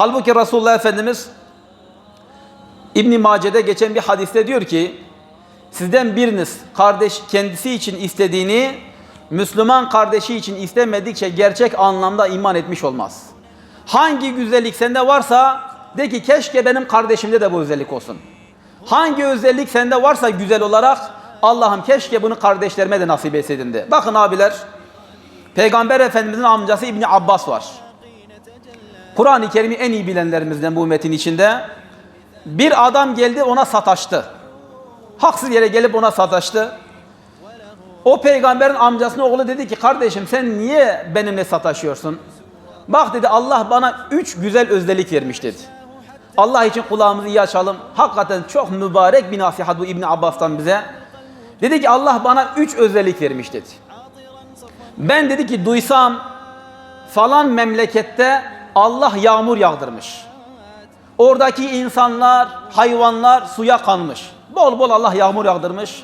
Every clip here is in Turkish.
Halbuki Resulullah Efendimiz İbn Mace'de geçen bir hadiste diyor ki sizden biriniz kardeş kendisi için istediğini Müslüman kardeşi için istemedikçe gerçek anlamda iman etmiş olmaz. Hangi güzellik sende varsa de ki keşke benim kardeşimde de bu özellik olsun. Hangi özellik sende varsa güzel olarak Allah'ım keşke bunu kardeşlerime de nasip etseydin de. Bakın abiler Peygamber Efendimizin amcası İbni Abbas var. Kur'an-ı Kerim'i en iyi bilenlerimizden bu ümmetin içinde. Bir adam geldi ona sataştı. Haksız yere gelip ona sataştı. O peygamberin amcasının oğlu dedi ki kardeşim sen niye benimle sataşıyorsun? Bak dedi Allah bana üç güzel özellik vermiş dedi. Allah için kulağımızı iyi açalım. Hakikaten çok mübarek bir nasihat bu İbni Abbas'tan bize. Dedi ki Allah bana üç özellik vermiş dedi. Ben dedi ki duysam falan memlekette Allah yağmur yağdırmış. Oradaki insanlar, hayvanlar suya kanmış. Bol bol Allah yağmur yağdırmış.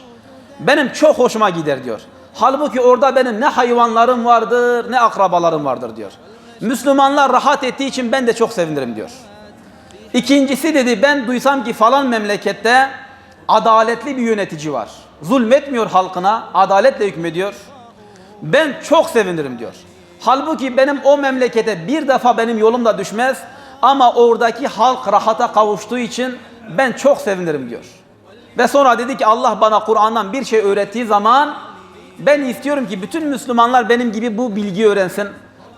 Benim çok hoşuma gider diyor. Halbuki orada benim ne hayvanlarım vardır ne akrabalarım vardır diyor. Müslümanlar rahat ettiği için ben de çok sevinirim diyor. İkincisi dedi ben duysam ki falan memlekette adaletli bir yönetici var. Zulmetmiyor halkına, adaletle hükmediyor. Ben çok sevinirim diyor. Halbuki benim o memlekete bir defa benim yolum da düşmez ama oradaki halk rahata kavuştuğu için ben çok sevinirim diyor. Ve sonra dedi ki Allah bana Kur'an'dan bir şey öğrettiği zaman ben istiyorum ki bütün Müslümanlar benim gibi bu bilgiyi öğrensin.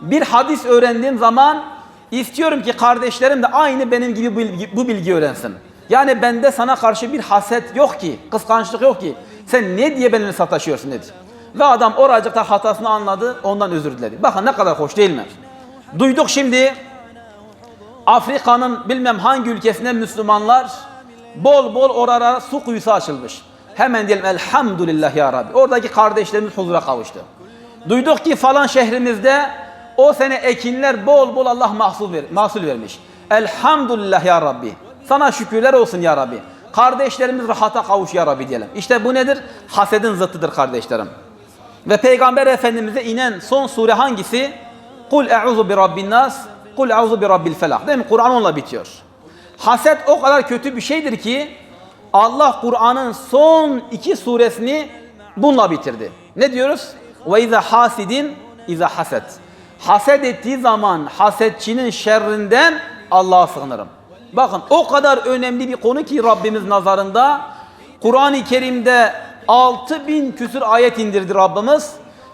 Bir hadis öğrendiğim zaman istiyorum ki kardeşlerim de aynı benim gibi bu bilgi, öğrensin. Yani bende sana karşı bir haset yok ki, kıskançlık yok ki. Sen ne diye benimle sataşıyorsun dedi. Ve adam oracıkta hatasını anladı, ondan özür diledi. Bakın ne kadar hoş değil mi? Duyduk şimdi Afrika'nın bilmem hangi ülkesinde Müslümanlar bol bol oralara su kuyusu açılmış. Hemen diyelim elhamdülillah ya Rabbi. Oradaki kardeşlerimiz huzura kavuştu. Duyduk ki falan şehrimizde o sene ekinler bol bol Allah mahsul, ver, mahsul vermiş. Elhamdülillah ya Rabbi. Sana şükürler olsun ya Rabbi. Kardeşlerimiz rahata kavuş ya Rabbi diyelim. İşte bu nedir? Hasedin zıttıdır kardeşlerim. Ve Peygamber Efendimiz'e inen son sure hangisi? Kul e'uzu bi rabbin nas, kul e'uzu bi rabbil felak. Değil mi? Kur'an onunla bitiyor. Haset o kadar kötü bir şeydir ki Allah Kur'an'ın son iki suresini bununla bitirdi. Ne diyoruz? Ve izâ hasidin izâ haset. Haset ettiği zaman hasetçinin şerrinden Allah'a sığınırım. Bakın o kadar önemli bir konu ki Rabbimiz nazarında Kur'an-ı Kerim'de 6000 küsür ayet indirdi Rabbimiz.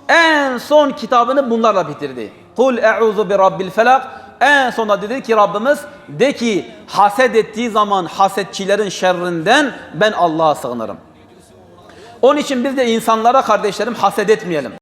En son kitabını bunlarla bitirdi. Kul e'uzu bi rabbil felak. En sonunda dedi ki Rabbimiz de ki haset ettiği zaman hasetçilerin şerrinden ben Allah'a sığınırım. Onun için biz de insanlara kardeşlerim haset etmeyelim.